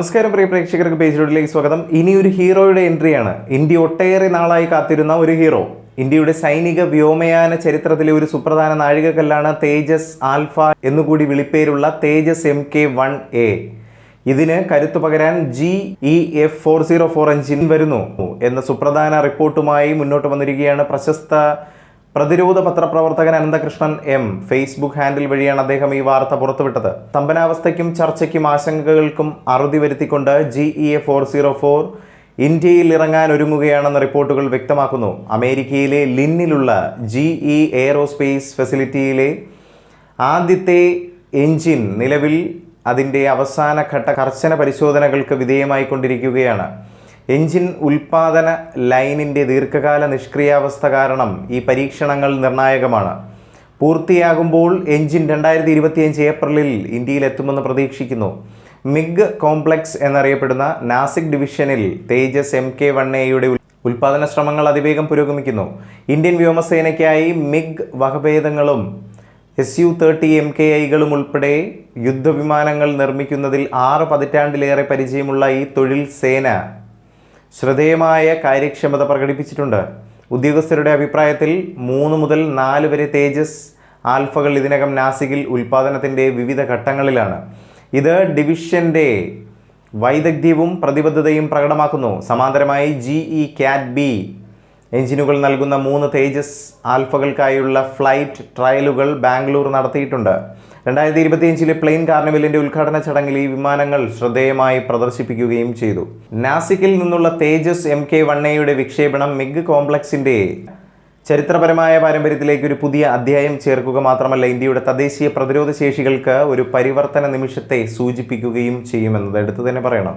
നമസ്കാരം പ്രിയ പ്രേക്ഷകർക്ക് പേജിലോട്ടിലേക്ക് സ്വാഗതം. ഇനി ഒരു ഹീറോയുടെ എൻട്രിയാണ്. ഇന്ത്യ ഒട്ടേറെ നാളായി കാത്തിരുന്ന ഒരു ഹീറോ. ഇന്ത്യയുടെ സൈനിക വ്യോമയാന ചരിത്രത്തിലെ ഒരു സുപ്രധാന നാഴികക്കല്ലാണ് തേജസ് ആൽഫ എന്നുകൂടി വിളിപ്പേരുള്ള Tejas M K one A. ഇതിന് കരുത്തു പകരാൻ G E F four zero four engine വരുന്നു എന്ന സുപ്രധാന റിപ്പോർട്ടുമായി മുന്നോട്ട് വന്നിരിക്കുകയാണ് പ്രശസ്ത പ്രതിരോധ പത്രപ്രവർത്തകൻ അനന്തകൃഷ്ണൻ എം. ഫേസ്ബുക്ക് ഹാൻഡിൽ വഴിയാണ് അദ്ദേഹം ഈ വാർത്ത പുറത്തുവിട്ടത്. സ്തംഭനാവസ്ഥയ്ക്കും ചർച്ചയ്ക്കും ആശങ്കകൾക്കും അറുതി വരുത്തിക്കൊണ്ട് G E A four zero four ഇന്ത്യയിൽ ഇറങ്ങാൻ ഒരുങ്ങുകയാണെന്ന് റിപ്പോർട്ടുകൾ വ്യക്തമാക്കുന്നു. അമേരിക്കയിലെ ലിന്നിലുള്ള ജി ഇ എയറോസ്പേസ് ഫെസിലിറ്റിയിലെ ആദ്യത്തെ എഞ്ചിൻ നിലവിൽ അതിന്റെ അവസാനഘട്ട കർശന പരിശോധനകൾക്ക് വിധേയമായിക്കൊണ്ടിരിക്കുകയാണ്. എഞ്ചിൻ ഉൽപാദന ലൈനിന്റെ ദീർഘകാല നിഷ്ക്രിയാവസ്ഥ കാരണം ഈ പരീക്ഷണങ്ങൾ നിർണായകമാണ്. പൂർത്തിയാകുമ്പോൾ എഞ്ചിൻ രണ്ടായിരത്തി ഇരുപത്തിയഞ്ച് ഏപ്രിലിൽ ഇന്ത്യയിലെത്തുമെന്ന് പ്രതീക്ഷിക്കുന്നു. മിഗ് കോംപ്ലക്സ് എന്നറിയപ്പെടുന്ന നാസിക് ഡിവിഷനിൽ തേജസ് എം കെ വൺ എയുടെ ഉൽപാദന ശ്രമങ്ങൾ അതിവേഗം പുരോഗമിക്കുന്നു. ഇന്ത്യൻ വ്യോമസേനയ്ക്കായി MiG വകഭേദങ്ങളും S U thirty M K ഐകളും ഉൾപ്പെടെ യുദ്ധവിമാനങ്ങൾ നിർമ്മിക്കുന്നതിൽ ആറ് പതിറ്റാണ്ടിലേറെ പരിചയമുള്ള ഈ തൊഴിൽ സേന ശ്രദ്ധേയമായ കാര്യക്ഷമത പ്രകടിപ്പിച്ചിട്ടുണ്ട്. ഉദ്യോഗസ്ഥരുടെ അഭിപ്രായത്തിൽ മൂന്ന് മുതൽ നാല് വരെ തേജസ് ആൽഫകൾ ഇതിനകം നാസികിൽ ഉൽപ്പാദനത്തിന്റെ വിവിധ ഘട്ടങ്ങളിലാണ്. ഇത് ഡിവിഷന്റെ വൈദഗ്ധ്യവും പ്രതിബദ്ധതയും പ്രകടമാക്കുന്നു. സമാന്തരമായി ജി ഇ ക്യാറ്റ് ബി എഞ്ചിനുകൾ നൽകുന്ന മൂന്ന് തേജസ് ആൽഫകൾക്കായുള്ള ഫ്ലൈറ്റ് ട്രയലുകൾ ബാംഗ്ലൂർ നടത്തിയിട്ടുണ്ട്. രണ്ടായിരത്തി ഇരുപത്തിയഞ്ചിലെ പ്ലെയിൻ കാർണിവലിന്റെ ഉദ്ഘാടന ചടങ്ങിൽ ഈ വിമാനങ്ങൾ ശ്രദ്ധേയമായി പ്രദർശിപ്പിക്കുകയും ചെയ്തു. നാസിക്കിൽ നിന്നുള്ള തേജസ് എം കെ വണ്ണയുടെ വിക്ഷേപണം മിഗ് കോംപ്ലക്സിന്റെ ചരിത്രപരമായ പാരമ്പര്യത്തിലേക്ക് ഒരു പുതിയ അധ്യായം ചേർക്കുക മാത്രമല്ല ഇന്ത്യയുടെ തദ്ദേശീയ പ്രതിരോധ ശേഷികൾക്ക് ഒരു പരിവർത്തന നിമിഷത്തെ സൂചിപ്പിക്കുകയും ചെയ്യുമെന്നത് എടുത്തു തന്നെ പറയണം.